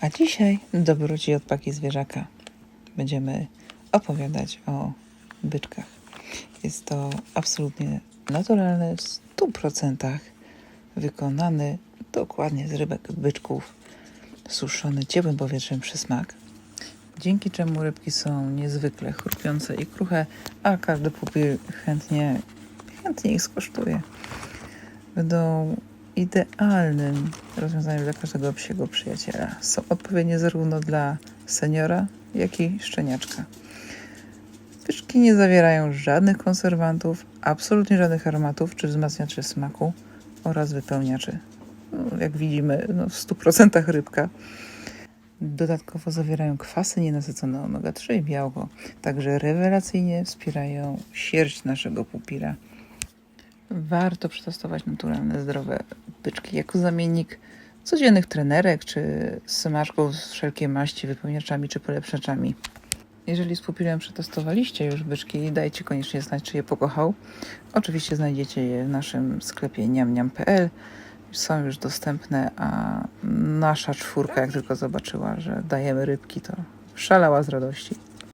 A dzisiaj dobroci od paki zwierzaka. Będziemy opowiadać o byczkach. Jest to absolutnie naturalny, w 100% wykonany dokładnie z rybek byczków, suszony ciepłym powietrzem przysmak. Dzięki czemu rybki są niezwykle chrupiące i kruche, a każdy pupil chętnie, chętnie ich skosztuje. Będą idealnym rozwiązaniem dla każdego psiego przyjaciela. Są odpowiednie zarówno dla seniora, jak i szczeniaczka. Byczki nie zawierają żadnych konserwantów, absolutnie żadnych aromatów czy wzmacniaczy smaku oraz wypełniaczy. No, jak widzimy, no w 100% rybka. Dodatkowo zawierają kwasy nienasycone omega-3 i białko. Także rewelacyjnie wspierają sierść naszego pupila. Warto przetestować naturalne, zdrowe byczki jako zamiennik codziennych trenerek czy smaczków z wszelkiej maści, wypełniaczami czy polepszaczami. Jeżeli z pupilem przetestowaliście już byczki, dajcie koniecznie znać, czy je pokochał. Oczywiście znajdziecie je w naszym sklepie niamniam.pl. Są już dostępne, a nasza czwórka, jak tylko zobaczyła, że dajemy rybki, to szalała z radości.